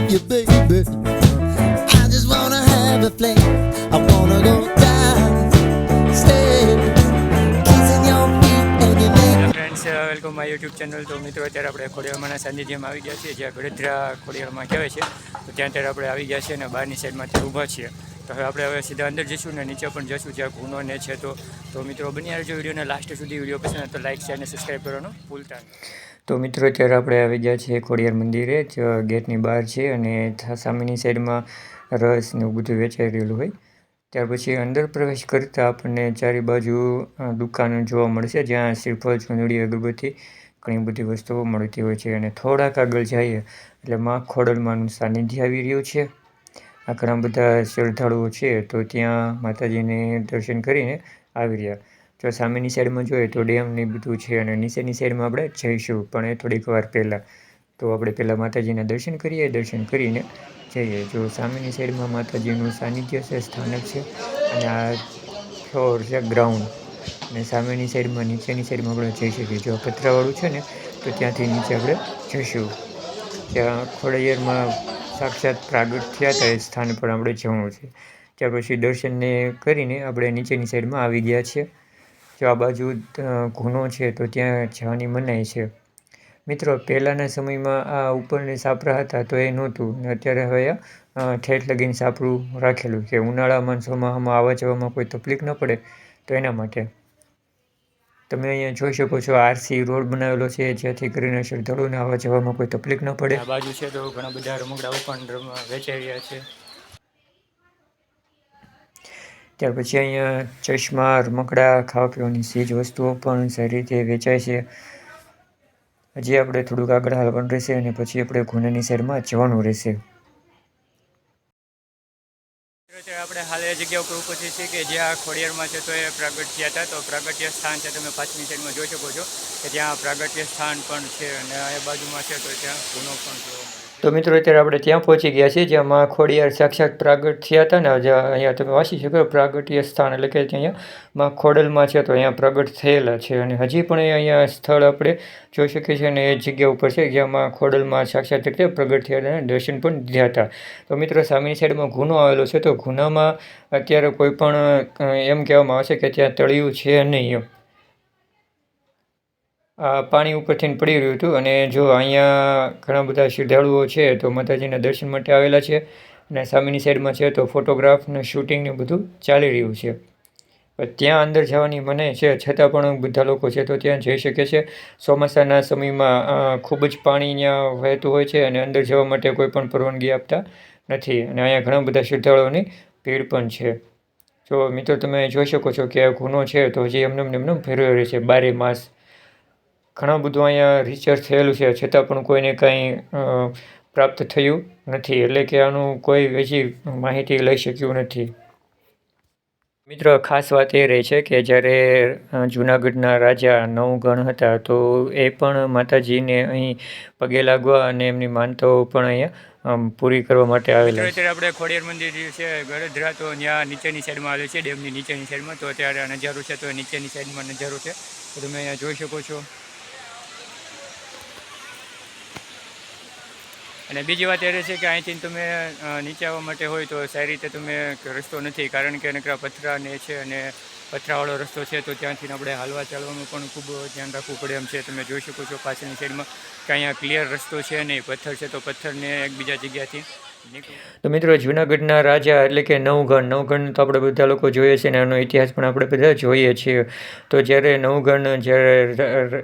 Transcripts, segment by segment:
of you, baby. I just wanna have a fling. I wanna go down, stay, welcome my YouTube channel તો મિત્રો અત્યારે આપણે ખોડિયારમાંના સાનિધ્યમાં આવી ગયા છીએ જ્યાં ગડધરા ખોડિયારમાં કહેવાય છે. તો ત્યાં ત્યારે આપણે આવી ગયા છીએ અને બહારની સાઈડમાંથી ઊભા છીએ. તો હવે આપણે હવે સીધા અંદર જઈશું ને નીચે પણ જઈશું જ્યાં ગુનો ને છે તો. મિત્રો બની આવજો વિડીયોને લાસ્ટ સુધી. વીડિયો પસંદ તો લાઇક છે અને સબસ્ક્રાઈબ કરવાનું ભૂલતા નહીં. તો મિત્રો, અત્યારે આપણે આવી ગયા છીએ ખોડિયાર મંદિરે. જ ગેટની બહાર છે અને સામેની સાઈડમાં રસ ને એવું બધું વેચાઈ રહેલું હોય. ત્યાર પછી અંદર પ્રવેશ કરતાં આપણને ચારે બાજુ દુકાનો જોવા મળશે, જ્યાં શ્રીફળ, ચૂંદડી, અગરબત્તી ઘણી બધી વસ્તુઓ મળતી હોય છે. અને થોડાક આગળ જઈએ, એટલે માં ખોડલમાંનું સાનિધ્ય આવી રહ્યું છે. આ ઘણા બધા શ્રદ્ધાળુઓ છે, તો ત્યાં માતાજીને દર્શન કરીને આવી રહ્યા. જો સામેની સાઈડમાં જોઈએ તો ડેમ ને બધું છે અને નીચેની સાઈડમાં આપણે જઈશું, પણ એ થોડીક વાર પહેલાં. તો આપણે પહેલાં માતાજીના દર્શન કરીએ, દર્શન કરીને જઈએ. જો સામેની સાઈડમાં માતાજીનું સાનિધ્ય છે, સ્થાનક છે, અને આ ફ્લોર છે ગ્રાઉન્ડ અને સામેની સાઈડમાં, નીચેની સાઈડમાં આપણે જઈ શકીએ. જો પથરાવાળું છે ને, તો ત્યાંથી નીચે આપણે જઈશું. ત્યાં ખોડૈયરમાં સાક્ષાત પ્રાગટ થયા હતા એ સ્થાન પર આપણે જવું છે. ત્યાર પછી દર્શનને કરીને આપણે નીચેની સાઈડમાં આવી ગયા છીએ. જો આ બાજુ ગુનો છે તો ત્યાં જવાની મનાઈ છે. મિત્રો, પહેલાંના સમયમાં આ ઉપરને સાપરા હતા તો એ નહોતું. ને અત્યારે હવે ઠેઠ લગીને સાપરું રાખેલું કે ઉનાળામાં ચોમાસામાં આવવા જવામાં કોઈ તકલીફ ન પડે તો એના માટે. તમે અહીંયા જોઈ શકો છો, આરસી રોડ બનાવેલો છે, જેથી કરીને શ્રદ્ધાળુઓને આવવા જવામાં કોઈ તકલીફ ન પડે. આ બાજુ છે તો ઘણા બધા રમકડાઓ પણ વેચાઈ રહ્યા છે. ત્યાર પછી અહીંયા ચશ્મા, રમકડા ખાવા પીવાની ચીજ વસ્તુઓ પણ સારી રીતે વેચાય છે. હજી આપણે થોડુંક આગળ હાલવાનું રહેશે અને પછી આપણે ગુનાની શહેરમાં જવાનું રહેશે. આપણે હાલ એ જગ્યા ઉપર ઉપસ્થિત છીએ કે જ્યાં ખોડિયારમાં છે તો એ પ્રાગટ્ય હતા. તો પ્રાગટ્ય સ્થાન છે તમે પાછળની સાઈડમાં જોઈ શકો છો કે ત્યાં પ્રાગટ્ય સ્થાન પણ છે અને એ બાજુમાં છે તો ત્યાં ગુનો પણ જોવા તો મિત્રો, અત્યારે આપણે ત્યાં પહોંચી ગયા છીએ જ્યાં માં ખોડિયાર સાક્ષાત પ્રાગટ થયા હતા ને જ્યાં અહીંયા તમે વાંચી શકો પ્રાગટ્ય સ્થાન એટલે કે અહીંયા માં ખોડલમાં છે, તો અહીંયા પ્રગટ થયેલા છે. અને હજી પણ અહીંયા સ્થળ આપણે જોઈ શકીએ છીએ અને એ જગ્યા ઉપર છે જ્યાં માં ખોડલમાં સાક્ષાત રીતે પ્રગટ થયા હતા અને દર્શન પણ દીધા હતા. તો મિત્રો, સામેની સાઈડમાં ગુનો આવેલો છે, તો ગુનામાં અત્યારે કોઈ પણ એમ કહેવામાં આવશે કે ત્યાં તળિયું છે નહીં. એમ પાણી ઉપરથી પડી રહ્યું હતું અને જો અહીંયા ઘણા બધા શ્રદ્ધાળુઓ છે તો માતાજીના દર્શન માટે આવેલા છે અને સામેની સાઈડમાં છે તો ફોટોગ્રાફ ને બધું ચાલી રહ્યું છે. ત્યાં અંદર જવાની મને છે છતાં પણ બધા લોકો છે તો ત્યાં જઈ શકે છે. ચોમાસાના સમયમાં ખૂબ જ પાણી ત્યાં વહેતું હોય છે અને અંદર જવા માટે કોઈ પણ પરવાનગી આપતા નથી અને અહીંયા ઘણા બધા શ્રદ્ધાળુઓની ભીડ પણ છે. જો મિત્રો તમે જોઈ શકો છો કે આ ગુનો છે તો હજી એમને એમને ફેરવ્યો રહે છે બારે માસ ઘણું બધું અહીંયા રિસર્ચ થયેલું છે. છતાં પણ કોઈને કંઈ પ્રાપ્ત થયું નથી. એટલે કે આનું કોઈ હજી માહિતી લઈ શક્યું નથી. મિત્રો, ખાસ વાત એ રહી છે કે જ્યારે જૂનાગઢના રાજા નવગણ હતા, તો એ પણ માતાજીને અહીં પગે લાગવા અને એમની માનતાઓ પણ અહીંયા પૂરી કરવા માટે આવેલા અત્યારે આપણે ખોડિયાર મંદિર છે ગળધરા તો ત્યાં નીચેની સાઈડમાં આવેલું છે, ડેમની નીચેની સાઈડમાં. તો અત્યારે નજારો છે, તો નીચેની સાઈડમાં નજારો છે. તો તમે અહીંયા જોઈ શકો છો. અને બીજી વાત એ છે કે અહીંથી તમે નીચે આવવા માટે હોય તો સારી રીતે તમે રસ્તો નથી. કારણ કે નકરા પથરા ને છે અને પથરાવાળો રસ્તો છે તો ત્યાંથી આપણે હાલવા ચાલવામાં પણ ખૂબ ધ્યાન રાખવું પડે એમ છે. તમે જોઈ શકો છો પાછળની સાઈડમાં કે અહીંયા ક્લિયર રસ્તો છે નહીં. પથ્થર છે તો પથ્થરને એકબીજા જગ્યાથી તો મિત્રો, જુનાગઢના રાજા એટલે કે નવગણ નવગણ તો આપણે બધા લોકો જોઈએ છીએ અને એનો ઇતિહાસ પણ આપણે બધા જોઈએ છીએ. તો જ્યારે નવગણ જ્યારે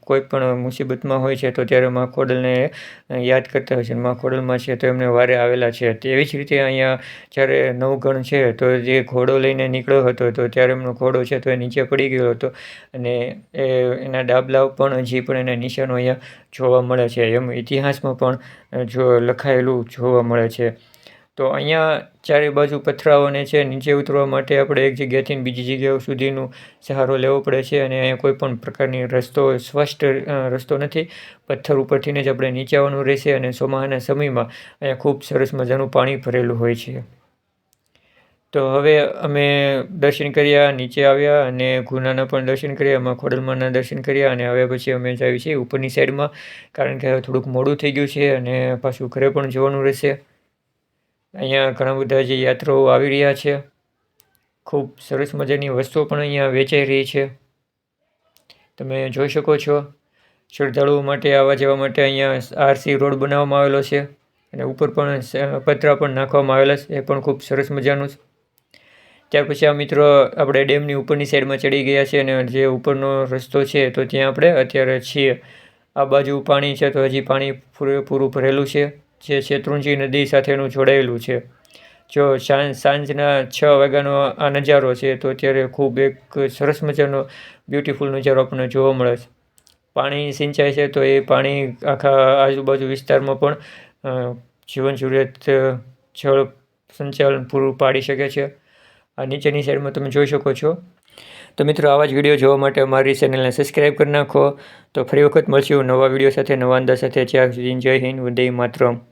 કોઈ પણ મુસીબતમાં હોય છે, તો ત્યારે મા ખોડલને યાદ કરતા હોય છે. અને મા ખોડલમાં છે તો એમને વારે આવેલા છે. તેવી જ રીતે અહીંયા જ્યારે નવગણ છે, તો જે ઘોડો લઈને નીકળ્યો હતો, તો ત્યારે એમનો ઘોડો છે તો એ નીચે પડી ગયો હતો. અને એ, એના ડાબલા પણ હજી પણ એના નિશાનો અહીંયા જોવા મળે છે. એમ ઇતિહાસમાં પણ જો લખાયેલું જોવા મળે છે. તો અહીંયા ચારે બાજુ પથરાઓને છે, નીચે ઉતરવા માટે આપણે એક જગ્યાથી બીજી જગ્યાઓ સુધીનો સહારો લેવો પડે છે અને અહીંયા કોઈ પણ પ્રકારની રસ્તો, સ્પષ્ટ રસ્તો નથી. પથ્થર ઉપરથીને જ આપણે નીચે આવવાનું રહેશે અને ચોમાસાના સમયમાં અહીંયા ખૂબ સરસ મજાનું પાણી ભરેલું હોય છે. તો હવે અમે દર્શન કર્યા, નીચે આવ્યા અને ગુનાના પણ દર્શન કર્યા, એમાં ખોડલમાના દર્શન કર્યા અને હવે પછી અમે જઈએ છીએ ઉપરની સાઈડમાં, કારણ કે હવે થોડુંક મોડું થઈ ગયું છે અને પાછું ઘરે પણ જવાનું રહેશે. અહીંયા ઘણા બધા જે યાત્રાઓ આવી રહ્યા છે. ખૂબ સરસ મજાની વસ્તુઓ પણ અહીંયા વેચાઈ રહી છે. તમે જોઈ શકો છો, શ્રદ્ધાળુઓ માટે, આવવા જવા માટે અહીંયા આરસી રોડ બનાવવામાં આવેલો છે અને ઉપર પણ પતરા પણ નાખવામાં આવેલા છે. એ પણ ખૂબ સરસ મજાનું છે. ત્યાર પછી આ મિત્રો આપણે ડેમની ઉપરની સાઈડમાં ચડી ગયા છે અને જે ઉપરનો રસ્તો છે તો ત્યાં આપણે અત્યારે છીએ. આ બાજુ પાણી છે તો હજી પાણી પૂરેપૂરું ભરેલું છે. જે શેત્રુંજી નદી સાથેનું જોડાયેલું છે. જો સાંજ, સાંજના છ વાગ્યાનો આ નજારો છે તો અત્યારે ખૂબ એક સરસ મજાનો બ્યુટીફુલ નજારો આપણને જોવા મળે છે. પાણી સિંચાય છે તો એ પાણી આખા આજુબાજુ વિસ્તારમાં પણ જીવન જરૂરિયાત જળ સંચાલન પૂરું પાડી શકે છે. આ નીચેની સાઈડમાં તમે જોઈ શકો છો. તો મિત્રો, આવા જ વીડિયો જોવા માટે અમારી ચેનલને સબસ્ક્રાઈબ કરી નાખો. તો ફરી વખત મળશું નવા વીડિયો સાથે, નવા અંદાજ સાથે. જ્યાં સુધી જય હિન્દ, વંદે માતરમ.